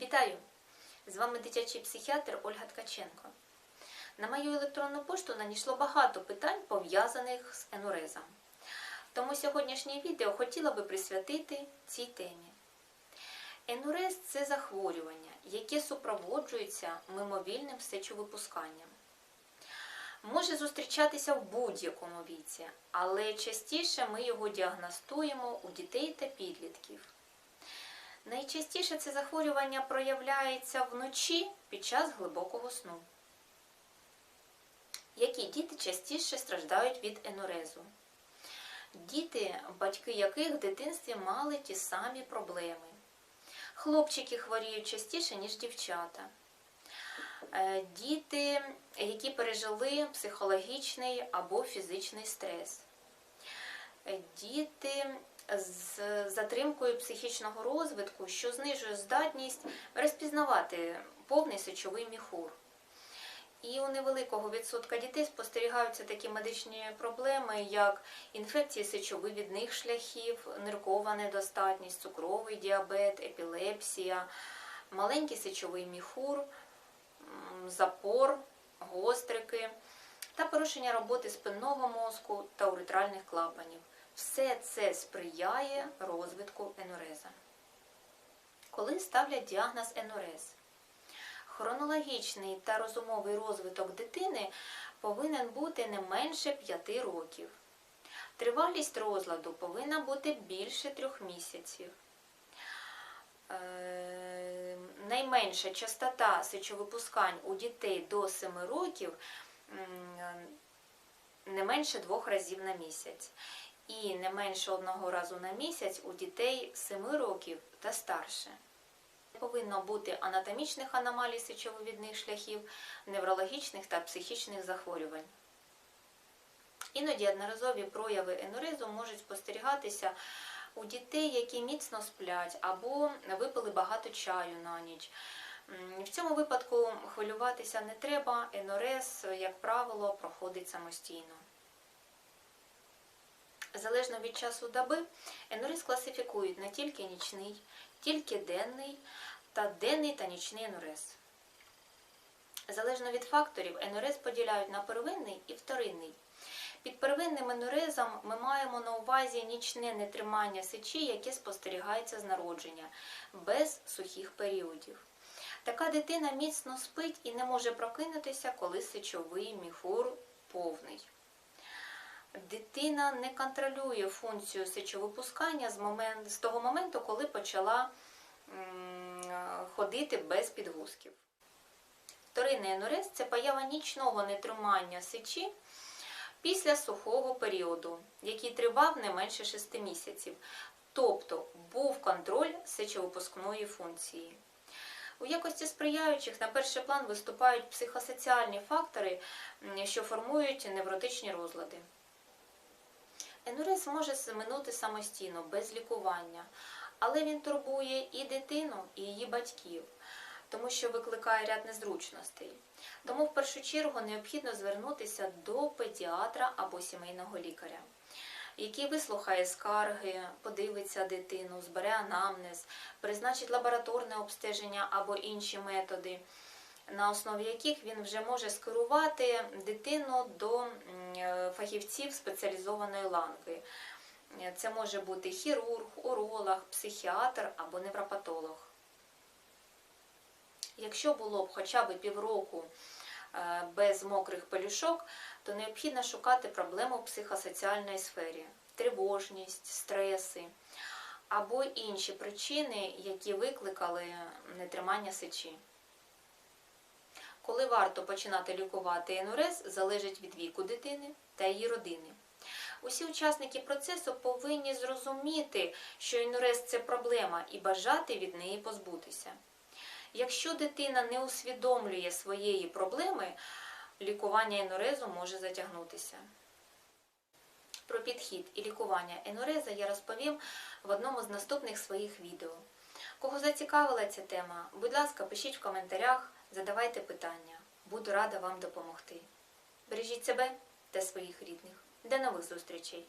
Вітаю! З вами дитячий психіатр Ольга Ткаченко. На мою електронну пошту надійшло багато питань, пов'язаних з енурезом. Тому сьогоднішнє відео хотіла би присвятити цій темі. Енурез це захворювання, яке супроводжується мимовільним сечовипусканням. Може зустрічатися в будь-якому віці, але частіше ми його діагностуємо у дітей та підлітків. Найчастіше це захворювання проявляється вночі під час глибокого сну. Які діти частіше страждають від енурезу? Діти, батьки яких в дитинстві мали ті самі проблеми. Хлопчики хворіють частіше, ніж дівчата. Е, Діти, які пережили психологічний або фізичний стрес. Е, Діти з затримкою психічного розвитку, що знижує здатність розпізнавати повний сечовий міхур. І у невеликого відсотка дітей спостерігаються такі медичні проблеми, як інфекції сечовивідних шляхів, ниркова недостатність, цукровий діабет, епілепсія, маленький сечовий міхур, запор, гострики та порушення роботи спинного мозку та уретральних клапанів. Все це сприяє розвитку енуреза. Коли ставлять діагноз енурез? Хронологічний та розумовий розвиток дитини повинен бути не менше 5 років. Тривалість розладу повинна бути більше трьох місяців. Е, Найменша частота сечовипускань у дітей до 7 років не менше двох разів на місяць. І не менше одного разу на місяць у дітей 7 років та старше. Не повинно бути анатомічних аномалій сечовивідних шляхів, неврологічних та психічних захворювань. Іноді одноразові прояви енурезу можуть спостерігатися у дітей, які міцно сплять або випили багато чаю на ніч. В цьому випадку хвилюватися не треба, енурез, як правило, проходить самостійно. Залежно від часу доби, енурез класифікують не тільки нічний, тільки денний та денний та нічний енурез. Залежно від факторів, енурез поділяють на первинний і вторинний. Під первинним енурезом ми маємо на увазі нічне нетримання сечі, яке спостерігається з народження, без сухих періодів. Така дитина міцно спить і не може прокинутися, коли сечовий міхур повний. Дитина не контролює функцію сечовипускання з, момент, з того моменту, коли почала ходити без підгузків. Вторинний енурез – це поява нічного нетримання сечі після сухого періоду, який тривав не менше 6 місяців, тобто був контроль сечовипускної функції. У якості сприяючих на перший план виступають психосоціальні фактори, що формують невротичні розлади. Енурез може минути самостійно, без лікування, але він турбує і дитину, і її батьків, тому що викликає ряд незручностей. Тому в першу чергу необхідно звернутися до педіатра або сімейного лікаря, який вислухає скарги, подивиться дитину, збере анамнез, призначить лабораторне обстеження або інші методи на основі яких він вже може скерувати дитину до е, фахівців спеціалізованої ланки. Е, Це може бути хірург, уролог, психіатр або невропатолог. Якщо було б хоча б півроку е, без мокрих пелюшок, то необхідно шукати проблему в психосоціальній сфері, тривожність, стреси або інші причини, які викликали нетримання сечі. Коли варто починати лікувати енурез, залежить від віку дитини та її родини. Усі учасники процесу повинні зрозуміти, що енурез – це проблема і бажати від неї позбутися. Якщо дитина не усвідомлює своєї проблеми, лікування енурезу може затягнутися. Про підхід і лікування енуреза я розповім в одному з наступних своїх відео. Кого зацікавила ця тема, будь ласка, пишіть в коментарях, задавайте питання. Буду рада вам допомогти. Бережіть себе та своїх рідних. До нових зустрічей!